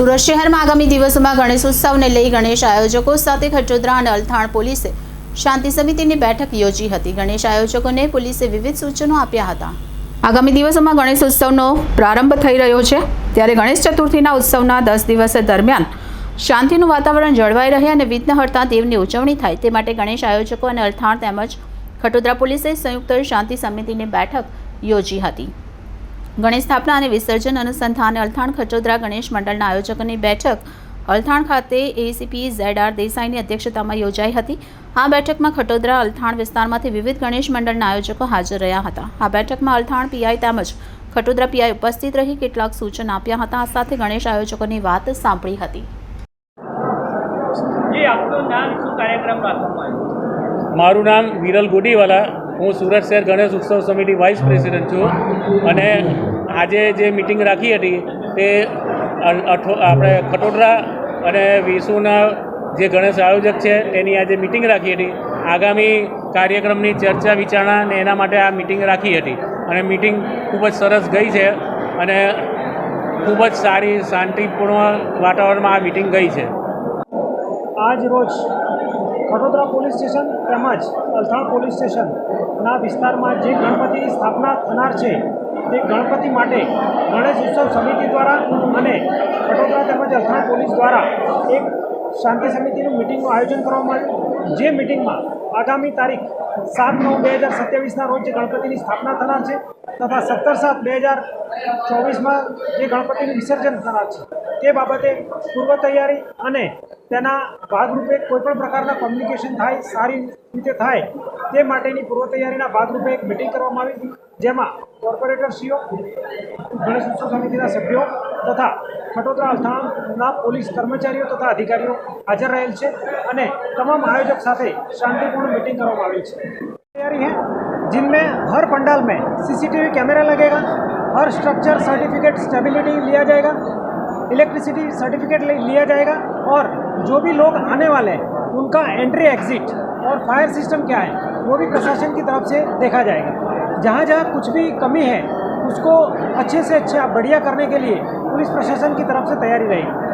સુરત શહેરમાં આગામી દિવસોમાં ગણેશ ઉત્સવને લઈ ગણેશ આયોજકો સાથે ખટોદરા અને અલથાણ પોલીસે શાંતિ સમિતિની બેઠક યોજી હતી. ગણેશ આયોજકોને પોલીસે વિવિધ સૂચનો આપ્યા હતા. આગામી દિવસોમાં ગણેશ ઉત્સવનો પ્રારંભ થઈ રહ્યો છે. ત્યારે ગણેશ ચતુર્થીના ઉત્સવના દસ દિવસ દરમિયાન શાંતિનું વાતાવરણ જળવાઈ રહે અને વિઘ્નહર્તા દેવની ઉજવણી થાય. તે માટે ગણેશ આયોજકો અને અલથાણ તેમજ ખટોદરા પોલીસે સંયુક્ત શાંતિ સમિતિની બેઠક યોજી હતી. ગણેશ સ્થાપના અને વિસર્જન અનુસંધાને અલથાણ ખચોદરા ગણેશ મંડળના આયોજકોની બેઠક. અલથાણ ખાતે એસીપી ઝેડ આર દેસાઈની અધ્યક્ષતામાં યોજાઈ હતી. આ બેઠકમાં ખટોદરા અલથાણ વિસ્તારમાંથી વિવિધ ગણેશ મંડળના આયોજકો હાજર રહ્યા હતા. આ બેઠકમાં અલથાણ પીઆઈ તેમજ ખટોદરા પીઆઈ ઉપસ્થિત રહી કેટલાક સૂચન આપ્યા હતા. આ સાથે ગણેશ આયોજકોની વાત સાંભળી હતી. મારું નામ વિરલ ગોડીવાલા. હું સુરત શહેર ગણેશ ઉત્સવ સમિતિ વાઇસ પ્રેસિડેન્ટ છું. અને આજે જે મિટિંગ રાખી હતી તે આપણે ખટોદરા અને વિસુના જે ગણેશ આયોજક છે, તેની આજે મિટિંગ રાખી હતી. આગામી કાર્યક્રમની ચર્ચા વિચારણા ને એના માટે આ મિટિંગ રાખી હતી. અને મિટિંગ ખૂબ જ સરસ ગઈ છે અને ખૂબ જ સારી, શાંતિપૂર્ણ વાતાવરણમાં આ મિટિંગ ગઈ છે. આજ રોજ વડોદરા પોલીસ સ્ટેશન તેમજ અલથાણ પોલીસ સ્ટેશનના વિસ્તારમાં જે ગણપતિની સ્થાપના થનાર છે, તે ગણપતિ માટે ગણેશ ઉત્સવ સમિતિ દ્વારા અને વડોદરા તેમજ અલથાણ પોલીસ દ્વારા એક શાંતિ સમિતિનું મિટિંગનું આયોજન કરવામાં આવ્યું. જે મિટિંગમાં આગામી તારીખ સાત નવ બે હજાર સત્યાવીસના રોજ જે ગણપતિની સ્થાપના થનાર છે તથા સત્તર સાત બે હજાર ચોવીસમાં જે ગણપતિનું વિસર્જન થનાર છે, તે બાબતે પૂર્વ તૈયારી અને તેના ભાગરૂપે કોઈપણ પ્રકારના કોમ્યુનિકેશન થાય સારી રીતે થાય તે માટેની પૂર્વ તૈયારીના ભાગરૂપે એક મિટિંગ કરવામાં આવી હતી જેમાં કોર્પોરેટરશ્રીઓ ગણેશ ઉત્સવ સમિતિના સભ્યો તથા ખટોદરા અલથાણના પોલીસ કર્મચારીઓ તથા અધિકારીઓ હાજર રહેલ છે અને તમામ આયોજક સાથે શાંતિપૂર્ણ मीटिंग કરવામાં આવી છે तैयारी है जिनमें हर पंडाल में सीसीटीवी कैमरा लगेगा हर स्ट्रक्चर सर्टिफिकेट स्टेबिलिटी लिया जाएगा इलेक्ट्रिसिटी सर्टिफिकेट लिया जाएगा और जो भी लोग आने वाले हैं, उनका एंट्री एग्जिट और फायर सिस्टम क्या है, वो भी प्रशासन की तरफ़ से देखा जाएगा। जहाँ जहाँ कुछ भी कमी है, उसको अच्छे से अच्छा बढ़िया करने के लिए पुलिस प्रशासन की तरफ़ से तैयारी रहेगी।